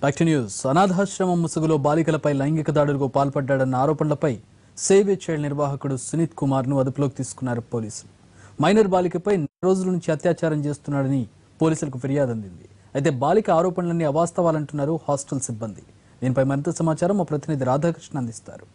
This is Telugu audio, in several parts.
బ్యాక్ టు న్యూస్ అనాథాశ్రమం ముసుగులో బాలికలపై లైంగిక దాడులకు పాల్పడ్డాడన్న ఆరోపణలపై సేవ్ చైల్డ్ నిర్వాహకుడు సునీత్ కుమార్ను అదుపులోకి తీసుకున్నారు పోలీసులు. మైనర్ బాలికపై రోజుల నుంచి అత్యాచారం చేస్తున్నాడని పోలీసులకు ఫిర్యాదు అందింది. అయితే బాలిక ఆరోపణలన్నీ అవాస్తవాలంటున్నారు హాస్టల్ సిబ్బంది. దీనిపై మరింత సమాచారం మా ప్రతినిధి రాధాకృష్ణ అందిస్తారు.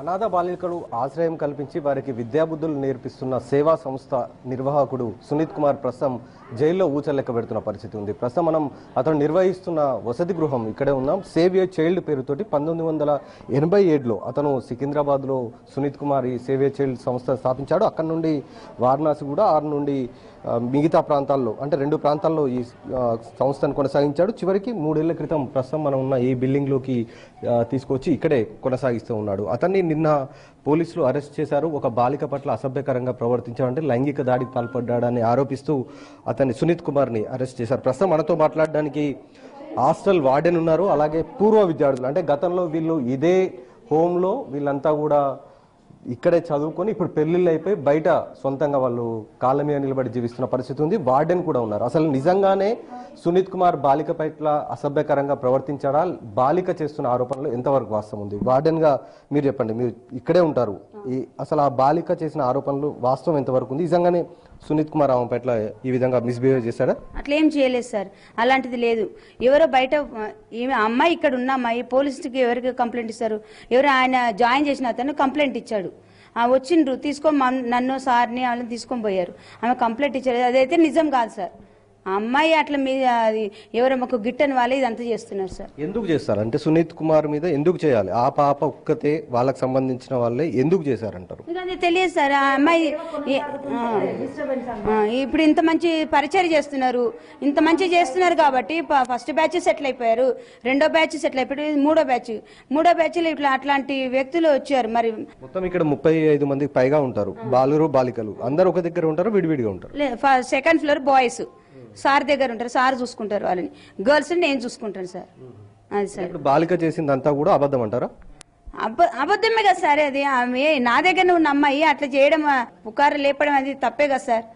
అనాథ బాలికలు ఆశ్రయం కల్పించి వారికి విద్యాబుద్ధులు నేర్పిస్తున్న సేవా సంస్థ నిర్వాహకుడు సునీత్ కుమార్ ప్రస్తుతం జైల్లో ఊచలెక్క పెడుతున్న పరిస్థితి ఉంది. ప్రస్తుతం మనం అతను నిర్వహిస్తున్న వసతి గృహం ఇక్కడే ఉన్నాం. సేవ్ ఏ చైల్డ్ పేరుతోటి పంతొమ్మిది వందల ఎనభై ఏడులో అతను సికింద్రాబాద్లో సునీత్ కుమార్ ఈ సేవ్ ఏ చైల్డ్ సంస్థ స్థాపించాడు. అక్కడ నుండి వారణాసి కూడా ఆరు నుండి మిగతా ప్రాంతాల్లో అంటే రెండు ప్రాంతాల్లో ఈ సంస్థను కొనసాగించాడు. చివరికి మూడేళ్ళ క్రితం ప్రస్తుతం మనం ఉన్న ఈ బిల్డింగ్లోకి తీసుకొచ్చి ఇక్కడే కొనసాగిస్తూ ఉన్నాడు. అతన్ని నిన్న పోలీసులు అరెస్ట్ చేశారు. ఒక బాలిక పట్ల అసభ్యకరంగా ప్రవర్తించాడంటే లైంగిక దాడికి పాల్పడ్డాడని ఆరోపిస్తూ అతన్ని సునీత్ కుమార్ని అరెస్ట్ చేశారు. ప్రస్తుతం మనతో మాట్లాడడానికి హాస్టల్ వార్డెన్ ఉన్నారు. అలాగే పూర్వ విద్యార్థులు అంటే గతంలో వీళ్ళు ఇదే హోమ్లో వీళ్ళంతా కూడా ఇక్కడే చదువుకొని ఇప్పుడు పెళ్ళిళ్ళు అయిపోయి బయట సొంతంగా వాళ్ళు కాళ్ళ మీద నిలబడి జీవిస్తున్న పరిస్థితి ఉంది. వార్డెన్ కూడా ఉన్నారు. అసలు నిజంగానే సునీత్ కుమార్ బాలిక పట్ల అసభ్యకరంగా ప్రవర్తించడా? బాలిక చేస్తున్న ఆరోపణలు ఎంతవరకు వాస్తవం ఉంది? వార్డెన్గా మీరు చెప్పండి. మీరు ఇక్కడే ఉంటారు. అసలు ఆ బాలిక చేసిన ఆరోపణలు వాస్తవం ఎంతవరకు ఉంది? నిజంగానే సునీత్ కుమార్ ఆమె పట్ల ఈ విధంగా మిస్బిహేవ్ చేశాడా? అట్లా ఏం చేయలేదు సార్. అలాంటిది లేదు. ఎవరో బయట ఈమె అమ్మాయి ఇక్కడ ఉన్న అమ్మాయి పోలీసుకి ఎవరికి కంప్లైంట్ ఇస్తారు? ఎవరు ఆయన జాయిన్ చేసిన అతను కంప్లైంట్ ఇచ్చాడు. ఆ వచ్చిండ్రు తీసుకొని నన్ను సార్ని వాళ్ళని తీసుకొని పోయారు. ఆమె కంప్లైంట్ ఇచ్చారు. అదైతే నిజం కాదు సార్. ఆ అమ్మాయి అట్లా మీద అది ఎవరో మాకు గిట్టని వాళ్ళే ఇదంతా చేస్తున్నారు సార్. ఎందుకు చేస్తారు? అంటే సునీత్ కుమార్ మీద ఎందుకు చేయాలి? ఆ పాప ఒక్కతే వాళ్ళకి సంబంధించిన వాళ్ళే ఎందుకు చేశారంటారు? ఇంకా అది తెలియదు సార్. ఆ అమ్మాయి ఏ- ఆ, ఆ, ఇప్పుడు ఇంత మంచి పరిచయం చేస్తున్నారు. ఇంత మంచి చేస్తున్నారు కాబట్టి ప- ఫస్ట్ బ్యాచ్ సెటిల్ అయిపోయారు. రెండో బ్యాచ్ సెటిల్ అయిపోయారు. ఇది మూడో బ్యాచ్. మూడో బ్యాచ్లో ఇట్లా అట్లాంటి వ్యక్తులు వచ్చారు. మరి మొత్తం ఇక్కడ ముప్పై ఐదు మందికి పైగా ఉంటారు. బాలురు బాలికలు. అందరు ఒక దగ్గర ఉంటారు? విడివిడిగా ఉంటారు? Second floor boys. సార్ దగ్గర ఉంటారు సార్ చూసుకుంటారు వాళ్ళని. గర్ల్స్ నేను చూసుకుంటాను సార్. అది సార్. ఇప్పుడు బాలిక చేసిందంతా కూడా అబద్ధం అంటారా? అబ అబద్ధమే కదా సార్ అది. ఆమె నా దగ్గర ఉన్న అమ్మాయి అట్లా చేయడం పుకారు లేపడం అది తప్పే కదా సార్.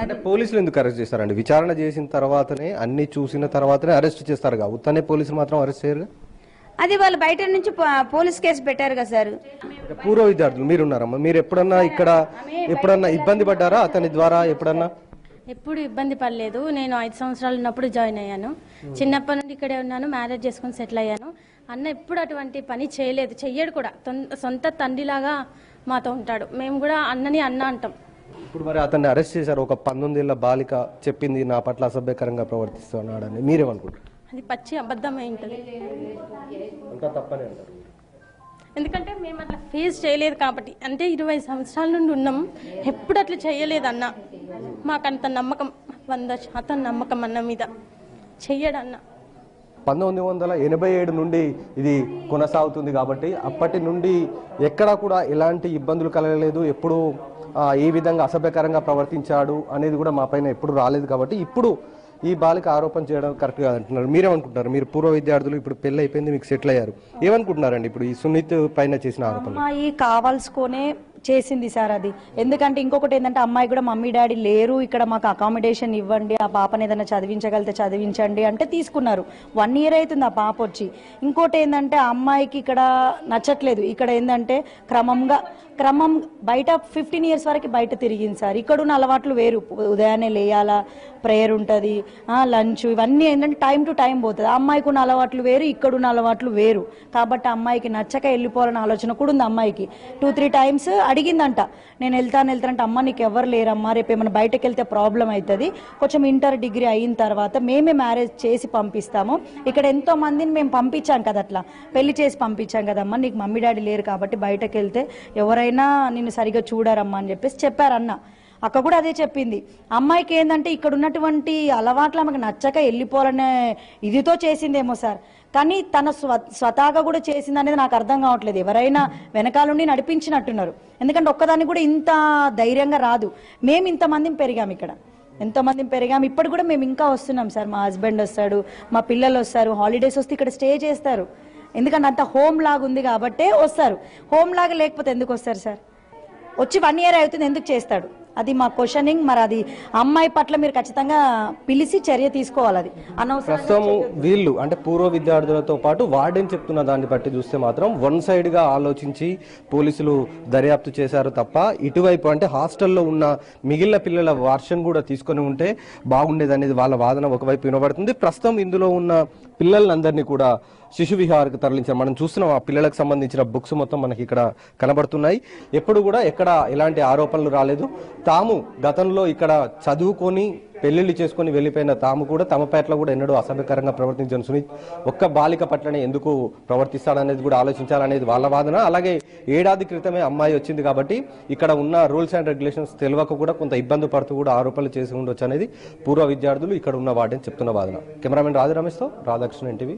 అంటే పోలీసులు ఎందుకు అరెస్ట్ చేస్తారండి? విచారణ చేసిన తర్వాతనే అన్ని చూసిన తర్వాతనే అరెస్ట్ చేస్తారు ఉత్తనే పోలీసులు మాత్రం అరెస్ట్ చేయరు అది వాళ్ళు బయట నుంచి పోలీస్ కేసు పెట్టారు కదా సార్. పూర్వ విద్యార్థులు మీరు ఉన్నారమ్మా మీరు ఎప్పుడన్నా ఇక్కడ ఎప్పుడన్నా ఇబ్బంది పడ్డారా అతని ద్వారా ఎప్పుడన్నా? ఎప్పుడు ఇబ్బంది పడలేదు. నేను ఐదు సంవత్సరాలు ఉన్నప్పుడు జాయిన్ అయ్యాను. చిన్నప్పటి నుండి ఇక్కడే ఉన్నాను మ్యారేజ్ చేసుకుని సెటిల్ అయ్యాను. అన్న ఎప్పుడు అటువంటి పని చేయలేదు. చెయ్యడు కూడా. సొంత తండ్రిలాగా మాతో ఉంటాడు. మేము కూడా అన్నని అన్న అంటాం. ఇప్పుడు మరి అతన్ని అరెస్ట్ చేశారు. ఒక పంతొమ్మిది ఏళ్ళ బాలిక చెప్పింది నా పట్ల అసభ్యకరంగా ప్రవర్తిస్తున్నాడని మీరేమనుకుంటారు అది పచ్చి అబద్ధమై ఉంటుంది. అంతా తప్పని అంటారు. ఎందుకంటే మేము అట్లా ఫేస్ చేయలేదు కాబట్టి. అంటే ఇరవై సంవత్సరాల నుండి ఉన్నాం. ఎప్పుడు అట్లా చేయలేదన్న. మాకంత నమ్మకం వంద శాతం నమ్మకం అన్న మీద. చెయ్యడన్న. పంతొమ్మిది వందల ఎనభై ఏడు నుండి ఇది కొనసాగుతుంది కాబట్టి అప్పటి నుండి ఎక్కడా కూడా ఎలాంటి ఇబ్బందులు కలగలేదు. ఎప్పుడు ఏ విధంగా అసభ్యకరంగా ప్రవర్తించాడు అనేది కూడా మా పైన ఎప్పుడు రాలేదు కాబట్టి ఇప్పుడు ఈ బాలిక ఆరోపణ చేయడం కరెక్ట్ కాదంటున్నారు. మీరేమనుకుంటున్నారు మీరు పూర్వ విద్యార్థులు ఇప్పుడు పెళ్ళి అయిపోయింది మీకు సెటిల్ అయ్యారు. ఏమనుకుంటున్నారండి ఇప్పుడు ఈ సునీత్ పైన చేసిన ఆరోపణ అమ్మాయి కావాల్సుకొనే చేసింది సార్ అది. ఎందుకంటే ఇంకొకటి ఏంటంటే అమ్మాయి కూడా మమ్మీ డాడీ లేరు. ఇక్కడ మాకు అకామిడేషన్ ఇవ్వండి ఆ పాపని ఏదైనా చదివించగలిగితే చదివించండి అంటే తీసుకున్నారు. వన్ ఇయర్ అవుతుంది ఆ పాప వచ్చి. ఇంకోటి ఏంటంటే ఆ అమ్మాయికి ఇక్కడ నచ్చట్లేదు. ఇక్కడ ఏంటంటే క్రమంగా క్రమం బయట ఫిఫ్టీన్ ఇయర్స్ వరకు బయట తిరిగింది సార్. ఇక్కడ ఉన్న అలవాట్లు వేరు. ఉదయాన్నే లేయాలా ప్రేయర్ ఉంటుంది లంచ్ ఇవన్నీ ఏంటంటే టైం టు టైం పోతుంది. అమ్మాయికి ఉన్న అలవాట్లు వేరు ఇక్కడ ఉన్న అలవాట్లు వేరు. కాబట్టి అమ్మాయికి నచ్చక వెళ్ళిపోవాలని ఆలోచన కూడా ఉంది అమ్మాయికి. టూ త్రీ టైమ్స్ అడిగిందంట. నేను వెళ్తాను వెళ్తానంటే అమ్మ నీకు ఎవరు లేరమ్మా? రేపు ఏమైనా బయటకు వెళ్తే ప్రాబ్లం అవుతుంది. కొంచెం ఇంటర్ డిగ్రీ అయిన తర్వాత మేమే మ్యారేజ్ చేసి పంపిస్తాము. ఇక్కడ ఎంతో మందిని మేము పంపించాం కదా అట్లా. పెళ్ళి చేసి పంపించాం కదమ్మా. నీకు మమ్మీ డాడీ లేరు కాబట్టి బయటకు వెళ్తే ఎవరైనా నిన్ను సరిగా చూడరమ్మా అని చెప్పేసి చెప్పారన్న. అక్క కూడా అదే చెప్పింది. అమ్మాయికి ఏంటంటే ఇక్కడ ఉన్నటువంటి అలవాట్లు ఆమెకు నచ్చక వెళ్ళిపోవాలనే ఇదితో చేసిందేమో సార్. కానీ తన స్వ స్వతహాగా కూడా చేసింది అనేది నాకు అర్థం కావట్లేదు. ఎవరైనా వెనకాలండి నడిపించినట్టున్నారు. ఎందుకంటే ఒక్కదాన్ని కూడా ఇంత ధైర్యంగా రాదు. మేము ఇంతమందిని పెరిగాం ఇక్కడ. ఎంతోమంది పెరిగాం. ఇప్పుడు కూడా మేము ఇంకా వస్తున్నాం సార్. మా హస్బెండ్ వస్తాడు మా పిల్లలు వస్తారు హాలిడేస్ వస్తే ఇక్కడ స్టే చేస్తారు. ఎందుకంటే అంత హోమ్ లాగా ఉంది కాబట్టే వస్తారు. హోమ్ లాగా లేకపోతే ఎందుకు వస్తారు సార్? వచ్చి వన్ ఇయర్ అవుతుంది ఎందుకు చేస్తాడు? అది మా క్వశ్చనింగ్ మరి అది అమ్మాయి పట్ల మీరు ఖచ్చితంగా పిలిచి చర్య తీసుకోవాలి అది. అనవసరం ప్రస్తుతం వీళ్ళు అంటే పూర్వ విద్యార్థులతో పాటు వార్డెన్ చెప్తున్న దాన్ని బట్టి చూస్తే మాత్రం వన్ సైడ్గా ఆలోచించి పోలీసులు దర్యాప్తు చేశారు తప్ప ఇటువైపు అంటే హాస్టల్లో ఉన్న మిగిలిన పిల్లల వర్షన్ కూడా తీసుకొని ఉంటే బాగుండేది అనేది వాళ్ళ వాదన ఒకవైపు వినబడుతుంది. ప్రస్తుతం ఇందులో ఉన్న పిల్లలందరినీ కూడా శిశు విహారకు తరలించారు. మనం చూస్తున్నాం ఆ పిల్లలకు సంబంధించిన బుక్స్ మొత్తం మనకి ఇక్కడ కనబడుతున్నాయి. ఎప్పుడు కూడా ఎక్కడ ఎలాంటి ఆరోపణలు రాలేదు. తాము గతంలో ఇక్కడ చదువుకొని పెళ్ళిళ్ళు చేసుకొని వెళ్ళిపోయిన తాము కూడా తమ పేటలో కూడా ఎన్నడూ అసభ్యకరంగా ప్రవర్తించిన సునీత్ ఒక్క బాలిక పట్లనే ఎందుకు ప్రవర్తిస్తాడనేది కూడా ఆలోచించాలనేది వాళ్ళ వాదన. అలాగే ఏడాది క్రితమే అమ్మాయి వచ్చింది కాబట్టి ఇక్కడ ఉన్న రూల్స్ అండ్ రెగ్యులేషన్స్ తెలియక కూడా కొంత ఇబ్బంది పడుతూ కూడా ఆరోపణలు చేసి ఉండొచ్చు అనేది పూర్వ విద్యార్థులు ఇక్కడ ఉన్న వాటిని చెప్తున్న వాదన. కెమెరామెన్ రాజు రమేష్తో రాధాకృష్ణ ఎన్టీవీ.